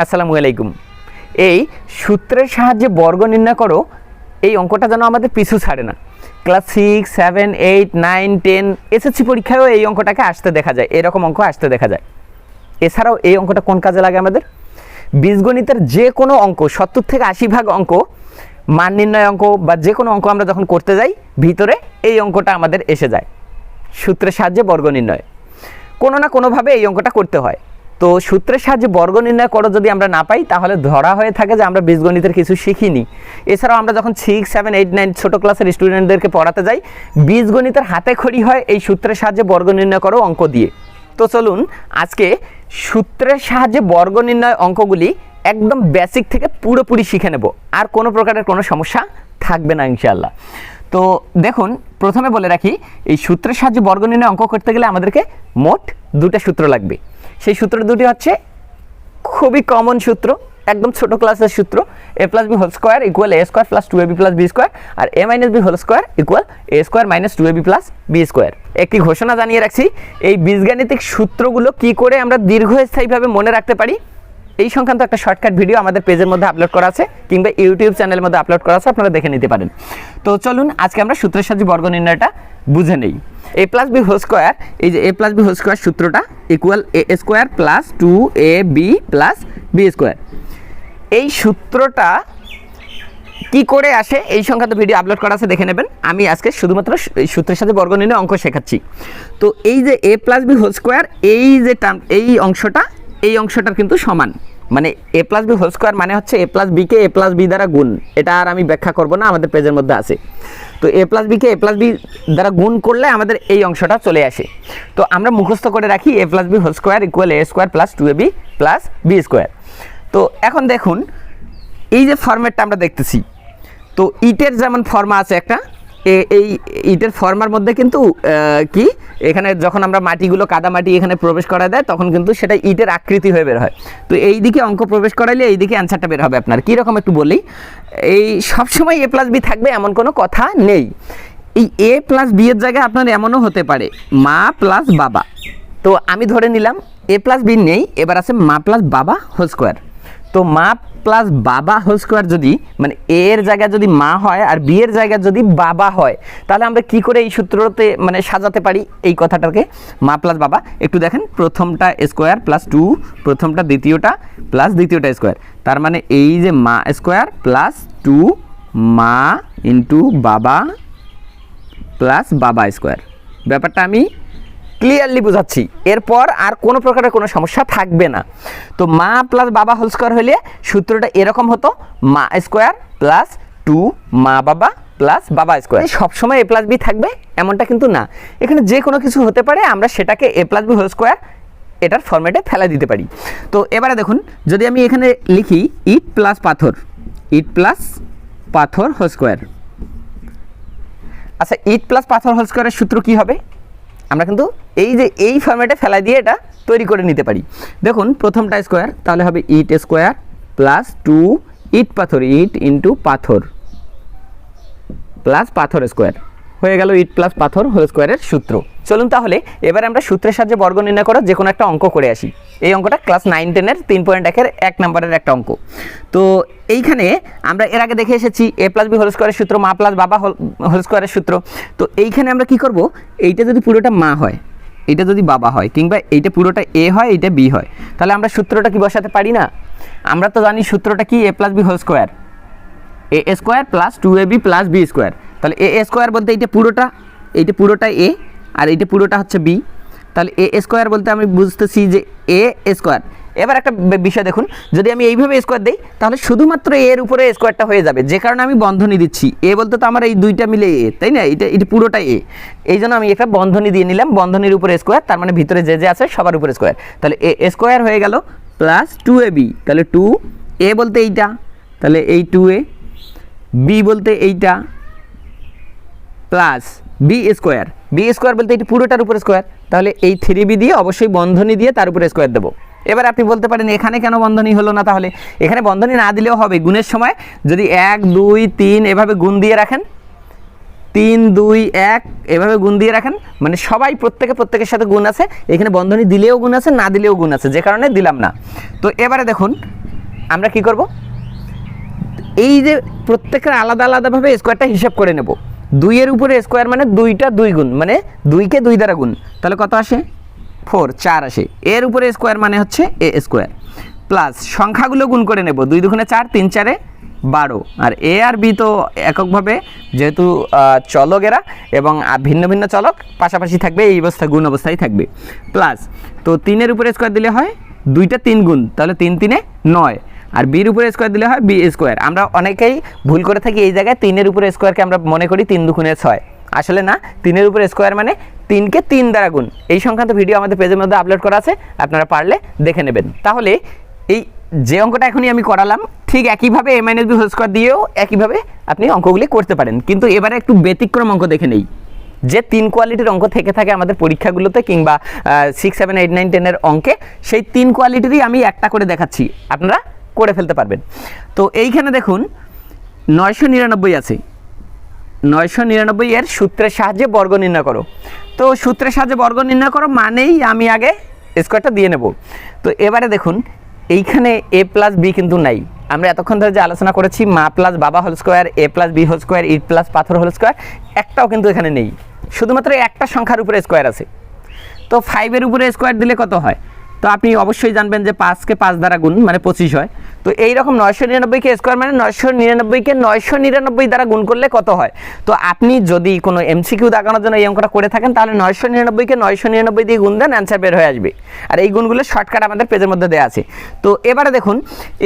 আসসালামু আলাইকুম। এই সূত্রের সাহায্যে বর্গ নির্ণয় করো, এই অঙ্কটা যেন আমাদের পিছু ছাড়ে না। Class six, seven, eight, nine, ten, SSC পরীক্ষায়ও এই অঙ্কটাকে আসতে দেখা যায়, এরকম অঙ্ক আসতে দেখা যায়। এছাড়াও এই অঙ্কটা কোন কাজে লাগে আমাদের? বীজগণিতের যে কোনো অঙ্ক, সত্তর থেকে আশি ভাগ অঙ্ক, মান নির্ণয় অঙ্ক বা যে কোনো অঙ্ক আমরা যখন করতে যাই, ভিতরে এই অঙ্কটা আমাদের এসে যায়। সূত্রের সাহায্যে বর্গ নির্ণয়। কোনো না কোনোভাবে এই অঙ্কটা করতে হয়। তো সূত্রের সাহায্যে বর্গ নির্ণয় করো যদি আমরা না পাই, তাহলে ধরা হয়ে থাকে যে আমরা বীজগণিতের কিছু শিখিনি। এছাড়াও আমরা যখন সিক্স সেভেন এইট নাইন ছোটো ক্লাসের স্টুডেন্টদেরকে পড়াতে যাই, বীজগণিতের হাতে খড়ি হয় এই সূত্রের সাহায্যে বর্গ নির্ণয় করো অঙ্ক দিয়ে। তো চলুন, আজকে সূত্রের সাহায্যে বর্গ নির্ণয় অঙ্কগুলি একদম বেসিক থেকে পুরোপুরি শিখে নেব। আর কোনো প্রকারের কোনো সমস্যা থাকবে না ইনশাল্লাহ তো দেখুন, প্রথমে বলে রাখি, এই সূত্রের সাহায্যে বর্গ নির্ণয় অঙ্ক করতে গেলে আমাদেরকে মোট দুটো সূত্র লাগবে। সেই সূত্র দুটি হচ্ছে খুবই কমন সূত্র, একদম ছোট ক্লাসের সূত্র A plus B whole square equal A square plus two A B plus B square R A minus B whole square equal A square minus two A B plus B square একটি ঘোষণা জানিয়ে রাখছি, এই বীজগাণিতিক সূত্রগুলো কি করে আমরা দীর্ঘস্থায়ীভাবে মনে রাখতে পারি? এই সংক্রান্ত একটা শর্টকাট ভিডিও আমাদের পেজের মধ্যে আপলোড করা আছে কিংবা ইউটিউব চ্যানেলের মধ্যে আপলোড করা আছে, আপনারা দেখে নিতে পারেন। তো চলুন, আজকে আমরা সূত্রের সাহায্যে বর্গ নির্ণয়টা বুঝে নেই। A plus B whole square এই যে A plus B whole square সূত্রটা equal A square plus two A B plus B square এই সূত্রটা কি করে আসে? এই সংক্রান্ত ভিডিও আপলোড করা আছে, দেখে নেবেন। আমি আজকে শুধুমাত্র সূত্রের সাথে বর্গ নির্ণয় অঙ্ক শেখাচ্ছি। তো এই যে A plus B whole square এই যে টার্ম এই অংশটা এই অংশটার কিন্তু সমান। মানে A plus B whole square মানে হচ্ছে এ প্লাস বিকে এ প্লাস বি দ্বারা গুণ। এটা আর আমি ব্যাখ্যা করব না, আমাদের পেজের মধ্যে আছে। তো এ প্লাস বিকে এ প্লাস বি দ্বারা গুণ করলে আমাদের এই অংশটা চলে আসে। তো আমরা মুখস্থ করে রাখি A plus B whole square equal A square plus two A B plus B square তো এখন দেখুন, এই যে ফর্মেটটা আমরা দেখতেছি, তো ইটের যেমন ফর্মা আছে একটা এই ইটের ফর্মার মধ্যে কিন্তু কি? এখানে যখন আমরা মাটিগুলো, কাদা মাটি এখানে প্রবেশ করা দেয়, তখন কিন্তু সেটা ইটের আকৃতি হয়ে বের হয়। তো এই দিকে অঙ্ক প্রবেশ করাইলে এই দিকে অ্যান্সারটা বের হবে আপনার। কীরকম একটু বলি? এই সবসময় এ প্লাস বি থাকবে এমন কোনো কথা নেই। এই এ প্লাস বি এর জায়গায় আপনার এমনও হতে পারে, মা প্লাস বাবা। তো আমি ধরে নিলাম এ প্লাস বি নেই, এবার আছে মা প্লাস বাবা হোল স্কোয়ার তো মা প্লাস বাবা হোল স্কোয়ার যদি মানে এ এর জায়গায় যদি মা হয় আর বি এর জায়গায় যদি বাবা হয়, তাহলে আমরা কি করে এই সূত্রতে মানে সাজাতে পারি এই কথাটাকে? মা প্লাস বাবা, একটু দেখেন প্রথমটা স্কোয়ার প্লাস টু প্রথমটা দ্বিতীয়টা প্লাস দ্বিতীয়টা স্কোয়ার তার মানে এই যে মা স্কোয়ার প্লাস টু মা ইন্টু বাবা প্লাস বাবা স্কোয়ার ব্যাপারটা আমি ক্লিয়ারলি বোঝাচ্ছি। এরপর আর কোনো প্রকারের কোনো সমস্যা থাকবে না। তো মা প্লাস বাবা হোল স্কোয়ার হলে সূত্রটা এরকম হতো, মা স্কোয়ার প্লাস টু মা বাবা প্লাস বাবা স্কোয়ার সবসময় এ প্লাস বি থাকবে, এমনটা কিন্তু না। এখানে যে কোনো কিছু হতে পারে, আমরা সেটাকে A plus B whole square এটার ফর্মেটে ফেলা দিতে পারি। তো এবারে দেখুন, যদি আমি এখানে লিখি ইট প্লাস পাথর, ইট প্লাস পাথর হোল স্কোয়ার আচ্ছা ইট প্লাস পাথর হোল স্কোয়ারের সূত্র কী হবে? আমরা কিন্তু এই যে এই ফর্মেটে ফেলা দিয়ে এটা তৈরি করে নিতে পারি। দেখুন, প্রথমটা স্কোয়ার তাহলে হবে ইট স্কোয়ার প্লাস টু ইট পাথর, ইট ইন্টু পাথর প্লাস পাথর স্কোয়ার হয়ে গেল ইট প্লাস পাথর হোল স্কোয়ারের সূত্র। চলুন তাহলে, এবার আমরা সূত্রের সাহায্যে বর্গ নির্ণয় করার যে কোনো একটা অঙ্ক করে আসি। এই অঙ্কটা ক্লাস নাইন টেনের তিন পয়েন্ট একের এক নম্বরের একটা অঙ্ক। তো এইখানে আমরা এর আগে দেখে এসেছি এ প্লাস বি হোল স্কোয়ারের সূত্র, মা প্লাস বাবা হোল স্কোয়ারের সূত্র। তো এইখানে আমরা কি করব? এইটা যদি পুরোটা মা হয় এটা যদি বাবা হয়, কিংবা এইটা পুরোটা এ হয়, এইটা বি হয়, তাহলে আমরা সূত্রটা কি বসাতে পারি না? আমরা তো জানি সূত্রটা কি? A plus B whole square A square plus two A B plus B square তাহলে এ স্কোয়ার বলতে এইটা পুরোটা এইটা পুরোটা এ আর এইটা পুরোটা হচ্ছে বি তাহলে এ স্কোয়ার বলতে আমি বুঝতেছি যে এ স্কোয়ার এবার একটা বিষয় দেখুন, যদি আমি এইভাবে স্কোয়ার দিই, তাহলে শুধুমাত্র এর উপরে স্কোয়ারটা হয়ে যাবে। যে কারণে আমি বন্ধনী দিচ্ছি। এ বলতে তো আমার এই দুইটা মিলে এ তাই না? এটা এটা পুরোটা এ এই জন্য আমি একটা বন্ধনী দিয়ে নিলাম। বন্ধনীর উপরে স্কোয়ার তার মানে ভিতরে যে যে আছে সবার উপরে স্কোয়ার তাহলে এ স্কোয়ার হয়ে গেল প্লাস টু এ বি তাহলে টু এ বলতে এইটা। তাহলে এই টু এ বি বলতে এইটা plus B square B square বলতে এটি পুরোটার উপরে স্কোয়ার তাহলে এই থ্রি বি দিয়ে অবশ্যই বন্ধনী দিয়ে তার উপরে স্কোয়ার দেবো। এবার আপনি বলতে পারেন, এখানে কেন বন্ধনী হলো না তাহলে? এখানে বন্ধনী না দিলেও হবে। গুণের সময় যদি এক, দুই, তিন এভাবে গুণ দিয়ে রাখেন, তিন, দুই, এক এভাবে গুণ দিয়ে রাখেন মানে সবাই প্রত্যেকে প্রত্যেকের সাথে গুণ আছে। এখানে বন্ধনী দিলেও গুণ আছে, না দিলেও গুণ আছে, যে কারণে দিলাম না। তো এবারে দেখুন, আমরা কি করব? এই যে প্রত্যেকের আলাদা আলাদাভাবে স্কোয়ারটা হিসাব করে নেব। দুইয়ের উপরে স্কোয়ার মানে দুইটা দুই গুণ মানে দুইকে দুই দ্বারা গুণ। তাহলে কত আসে? ফোর চার আসে। এর উপরে স্কোয়ার মানে হচ্ছে এ স্কোয়ার প্লাস সংখ্যাগুলো গুণ করে নেব। দুই দুগুণে চার, তিন চারে বারো। আর এ আর বি তো এককভাবে যেহেতু চলক এরা এবং ভিন্ন ভিন্ন চলক, পাশাপাশি থাকবে, এই অবস্থা, গুণ অবস্থায় থাকবে। প্লাস তো তিনের উপরে স্কোয়ার দিলে হয় দুইটা তিন গুণ। তাহলে তিন তিনে নয়। আর বির উপরে স্কোয়ার দিলে হয় বি স্কোয়ার আমরা অনেকেই ভুল করে থাকি এই জায়গায় তিনের উপরে স্কোয়ারকে আমরা মনে করি তিন দুগুণে ছয়। আসলে না, তিনের উপরে স্কোয়ার মানে তিনকে তিন দ্বারা গুণ। এই সংক্রান্ত ভিডিও আমাদের পেজের মধ্যে আপলোড করা আছে, আপনারা পারলে দেখে নেবেন। তাহলে এই যে অঙ্কটা এখনই আমি করালাম, ঠিক একইভাবে M minus B whole square দিয়েও একইভাবে আপনি অঙ্কগুলি করতে পারেন। কিন্তু এবারে একটু ব্যতিক্রম অঙ্ক দেখে নেই। যে তিন কোয়ালিটির অঙ্ক থেকে থাকে আমাদের পরীক্ষাগুলোতে কিংবা সিক্স সেভেন এইট নাইন টেনের অঙ্কে, সেই তিন কোয়ালিটিরই আমি একটা করে দেখাচ্ছি। আপনারা করে ফেলতে পারবেন। তো এইখানে দেখুন, নয়শো নিরানব্বই আছে। নয়শো নিরানব্বই এর সূত্রের সাহায্যে বর্গ নির্ণয় করো। তো সূত্রের সাহায্যে বর্গ নির্ণয় করো মানেই আমি আগে স্কোয়ারটা দিয়ে নেব। তো এবারে দেখুন, এইখানে এ প্লাস বি কিন্তু নাই। আমরা এতক্ষণ ধরে যে আলোচনা করেছি, মা প্লাস বাবা whole square A plus B whole square it plus পাথর হোল স্কোয়ার একটাও কিন্তু এখানে নেই। শুধুমাত্র একটা সংখ্যার উপরে স্কোয়ার আছে। তো ফাইভের উপরে স্কোয়ার দিলে কত হয়? তো আপনি অবশ্যই জানবেন যে পাঁচকে পাঁচ দ্বারা গুণ মানে পঁচিশ হয়। তো এই রকম নয়শো নিরানব্বইকে স্কোয়ার মানে নয়শো নিরানব্বইকে নয়শো নিরানব্বই দ্বারা গুণ করলে কত হয়? তো আপনি যদি কোনো এমসিকিউ দেখানোর জন্য এই অঙ্কটা করে থাকেন, তাহলে নয়শো নিরানব্বইকে নয়শো নিরানব্বই দিয়ে গুণ দেন অ্যান্সার বের হয়ে আসবে। আর এই গুণগুলো শর্টকাট আমাদের পেজের মধ্যে দেওয়া আছে। তো এবারে দেখুন,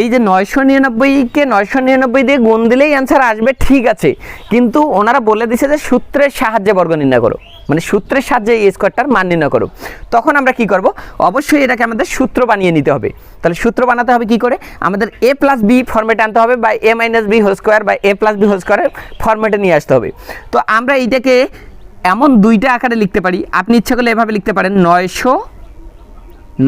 এই যে নয়শো নিরানব্বইকে নয়শো নিরানব্বই দিয়ে গুণ দিলেই অ্যান্সার আসবে, ঠিক আছে। কিন্তু ওনারা বলে দিছে যে সূত্রের সাহায্যে বর্গ নির্ণয় করো। মানে সূত্রের সাহায্যে এই স্কোয়ারটার মান নির্ণয় করো। তখন আমরা কি করব? অবশ্যই এটাকে আমাদের সূত্র বানিয়ে নিতে হবে। তাহলে সূত্র বানাতে হবে কি করে? আমাদের এ প্লাস বি ফর্মেটে আনতে হবে বা A minus B whole square বা এ প্লাস বি হোল স্কোয়ারের ফর্মেটে নিয়ে আসতে হবে। তো আমরা এইটাকে এমন দুইটা আকারে লিখতে পারি। আপনি ইচ্ছা করলে এভাবে লিখতে পারেন, নয়শো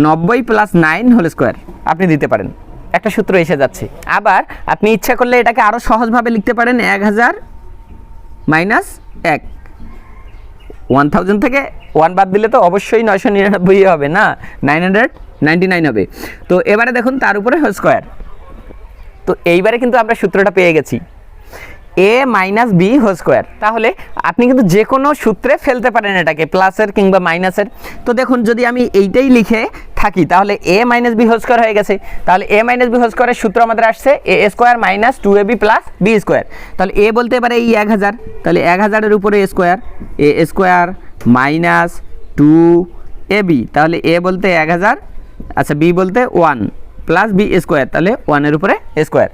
নব্বই প্লাস নাইন হোল স্কোয়ার আপনি দিতে পারেন। একটা সূত্র এসে যাচ্ছে। আবার আপনি ইচ্ছা করলে এটাকে আরও সহজভাবে লিখতে পারেন, এক হাজার মাইনাস এক। ওয়ান থাউজেন্ড থেকে ওয়ান বাদ দিলে তো অবশ্যই নয়শো নিরানব্বই হবে না? নাইন হান্ড্রেড নাইনটি নাইন হবে। তো এবারে দেখুন তার উপরে হোল স্কোয়ার। তো এইবারে কিন্তু আমরা সূত্রটা পেয়ে গেছি। A minus B whole square. তাহলে আপনি কিন্তু যে কোনো সূত্রে ফেলতে পারেন এটাকে প্লাসের কিংবা মাইনাসের তো দেখুন, যদি আমি এইটাই লিখে থাকি, তাহলে A minus B whole square হয়ে গেছে। তাহলে এ মাইনাস বি হোল স্কোয়ারের সূত্র আমাদের আসছে, A square minus two A B plus B square. তাহলে এ বলতে পারে এই এক হাজার। তাহলে এক হাজারের উপরে A square. A square minus two A B. তাহলে এ বলতে এক হাজার। আচ্ছা বি বলতে ওয়ান প্লাস বি স্কোয়ার তাহলে ওয়ানের উপরে স্কোয়ার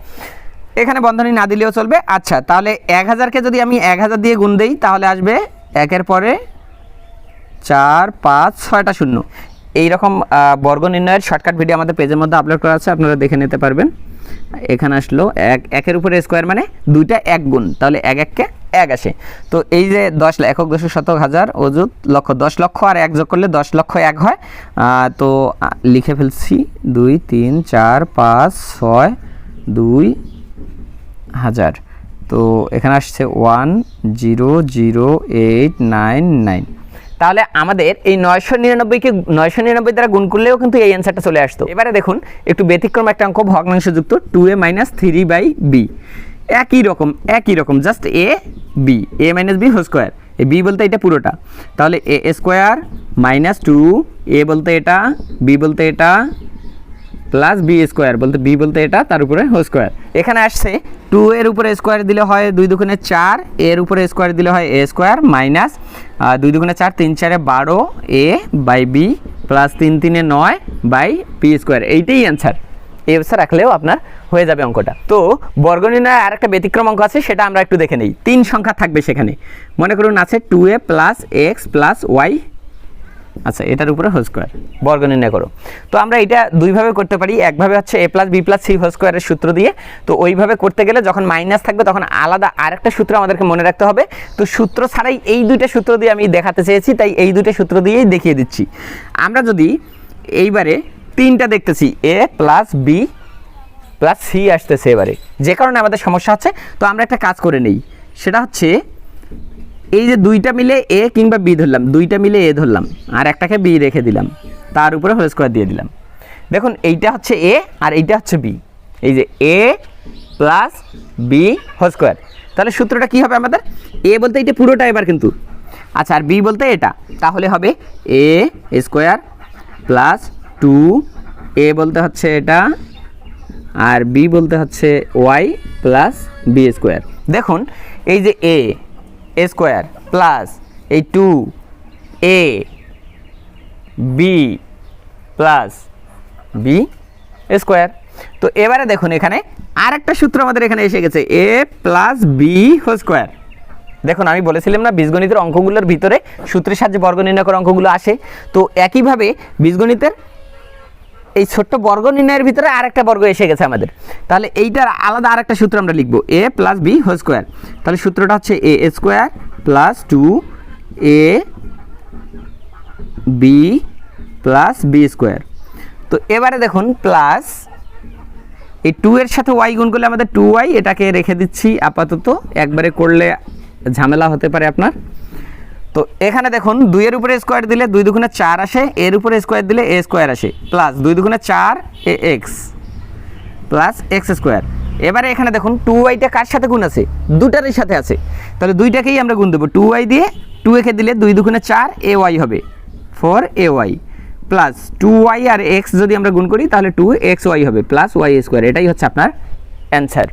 এখানে বন্ধনী না দিলেও চলবে। আচ্ছা তাহলে এক হাজারকে যদি আমি এক হাজার দিয়ে গুণ দিই, তাহলে আসবে একের পরে চার, পাঁচ, ছয়টা শূন্য। এইরকম বর্গ নির্ণয়ের শর্টকাট ভিডিও আমাদের পেজের মধ্যে আপলোড করা আছে, আপনারা দেখে নিতে পারবেন। এখানে আসলো এক, একের উপরে স্কোয়ার মানে দুইটা এক গুণ, তাহলে এক এককে এক আসে। তো এই যে দশ একক দশ শতক হাজার অযুত লক্ষ, দশ লক্ষ আর এক যোগ করলে দশ লক্ষ এক হয়। তো লিখে ফেলছি, দুই, তিন, চার, পাঁচ, ছয়, দুই হাজার। তো এখানে আসছে one zero zero eight nine nine তাহলে আমাদের এই নয়শো নিরানব্বইকে নয়শো নিরানব্বই দ্বারা গুণ করলেও কিন্তু এই অ্যান্সারটা চলে আসতো। এবারে দেখুন, একটু ব্যতিক্রম একটা অঙ্ক ভগ্নাংশযুক্ত two A minus three by B. একই রকম একই রকম just A B A minus B whole square A B বলতে এটা পুরোটা। তাহলে A square minus two A বলতে এটা বি বলতে এটা প্লাস বি স্কোয়ার বলতে বি বলতে এটা, তার উপরে হো স্কোয়ার এখানে আসছে টু এর উপরে স্কোয়ার দিলে হয় দুই দুগুণে চার, এর উপরে স্কোয়ার দিলে হয় এ স্কোয়ার মাইনাস দুই দুগুণে চার, তিন চারে বারো এ বাই বি প্লাস তিন তিনে নয় বাই বি স্কোয়ার এইটাই অ্যান্সার এই অবস্থা রাখলেও আপনার হয়ে যাবে অঙ্কটা। তো বর্গনির্ণয় আর একটা ব্যতিক্রম অঙ্ক আছে, সেটা আমরা একটু দেখে নিই। তিন সংখ্যা থাকবে সেখানে। মনে করুন আছে two A plus X plus Y আচ্ছা এটার উপরে হোল স্কোয়ার বর্গ নির্ণয় করো। তো আমরা এটা দুইভাবে করতে পারি, একভাবে হচ্ছে A plus B plus C whole স্কোয়ারের সূত্র দিয়ে। তো ওইভাবে করতে গেলে যখন মাইনাস থাকবে, তখন আলাদা আরেকটা সূত্র আমাদেরকে মনে রাখতে হবে। তো সূত্র ছাড়াই এই দুইটা সূত্র দিয়ে আমি দেখাতে চেয়েছি, তাই এই দুইটা সূত্র দিয়েই দেখিয়ে দিচ্ছি। আমরা যদি এইবারে তিনটা দেখতেছি A plus B plus C আসতেছে এবারে। যে কারণে আমাদের সমস্যা হচ্ছে। তো আমরা একটা কাজ করে নেই। সেটা হচ্ছে এই যে দুইটা মিলে এ কিংবা বি ধরলাম, দুইটা মিলে এ ধরলাম, আর একটাকে বি রেখে দিলাম, তার উপরে হোল স্কোয়ার দিয়ে দিলাম। দেখুন, এইটা হচ্ছে এ আর এইটা হচ্ছে বি। এই যে A plus B whole square তাহলে সূত্রটা কি হবে আমাদের? এ বলতে এইটা পুরোটা এবার কিন্তু। আচ্ছা আর বি বলতে এটা। তাহলে হবে A square plus two A বলতে হচ্ছে এটা, আর বি বলতে হচ্ছে ওয়াই প্লাস বি স্কোয়ার দেখুন, এই যে এ স্কোয়ার প্লাস এই two A B plus B square তো এবারে দেখুন এখানে আর একটা সূত্র আমাদের এখানে এসে গেছে A plus B whole square দেখুন, আমি বলেছিলাম না বীজগণিতের অঙ্কগুলোর ভিতরে সূত্রের সাহায্যে বর্গ নির্ণয় করা অঙ্কগুলো আসে। তো একইভাবে বীজগণিতের এই ছোট্ট বর্গ নির্ণয়ের ভিতরে আরেকটা বর্গ এসে গেছে আমাদের। তাহলে এইটার আলাদা আরেকটা সূত্র আমরা লিখব A plus B whole square তাহলে সূত্রটা হচ্ছে A square plus two A B plus B square তো এবারে দেখুন প্লাস এই টু এর সাথে ওয়াই গুণ করলে আমাদের টু ওয়াই এটাকে রেখে দিচ্ছি আপাতত। একবারে করলে ঝামেলা হতে পারে আপনার। তো এখানে দেখুন দুইয়ের উপরে স্কোয়ার দিলে দুই দুগুণে চার আসে, এর উপরে স্কোয়ার দিলে এ স্কোয়ার আসে প্লাস দুই দুগুণে চার A X plus X square এবারে এখানে দেখুন টু ওয়াইটা কার সাথে গুণ আছে? দুটারই সাথে আছে। তাহলে দুইটাকেই আমরা গুণ দেবো টু ওয়াই দিয়ে টু একে দিলে দুই দুগুণে চার এ ওয়াই হবে four A Y plus two Y R x যদি আমরা গুণ করি, তাহলে টু এক্স ওয়াই হবে প্লাস ওয়াই স্কোয়ার এটাই হচ্ছে আপনার অ্যান্সার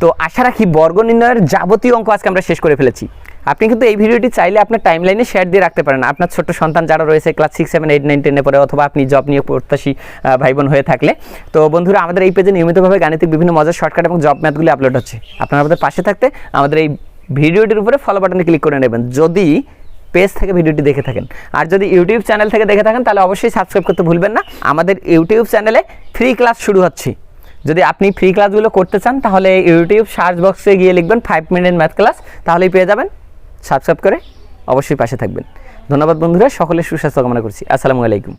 তো আশা রাখি বর্গ নির্ণয়ের যাবতীয় অঙ্ক আজকে আমরা শেষ করে ফেলেছি। আপনি কিন্তু এই ভিডিওটি চাইলে আপনার টাইম লাইনে শেয়ার দিয়ে রাখতে পারেন। আপনার ছোট্ট সন্তান যারা রয়েছে class six seven eight nine টেনে পড়ে অথবা আপনি জব নিয়ে প্রত্যাশী ভাই বোন হয়ে থাকলে। তো বন্ধুরা, আমাদের এই পেজে নিয়মিতভাবে গাণিতিক বিভিন্ন মজার শর্টকাট এবং জব ম্যাথগুলি আপলোড হচ্ছে। আপনারা আমাদের পাশে থাকতে আমাদের এই ভিডিওটির উপরে ফলো বাটনে ক্লিক করে নেবেন। যদি পেজ থেকে ভিডিওটি দেখে থাকেন। আর যদি ইউটিউব চ্যানেল থেকে দেখে থাকেন, তাহলে অবশ্যই সাবস্ক্রাইব করতে ভুলবেন না। আমাদের ইউটিউব চ্যানেলে ফ্রি ক্লাস শুরু হচ্ছে। যদি আপনি ফ্রি ক্লাসগুলো করতে চান, তাহলে ইউটিউব সার্চ বক্সে গিয়ে লিখবেন ফাইভ মিনিট ম্যাথ ক্লাস তাহলেই পেয়ে যাবেন। সাবস্ক্রাইব করে অবশ্যই পাশে থাকবেন। ধন্যবাদ বন্ধুরা সকলের সুস্বাস্থ্য কামনা করছি। আসসালামু আলাইকুম।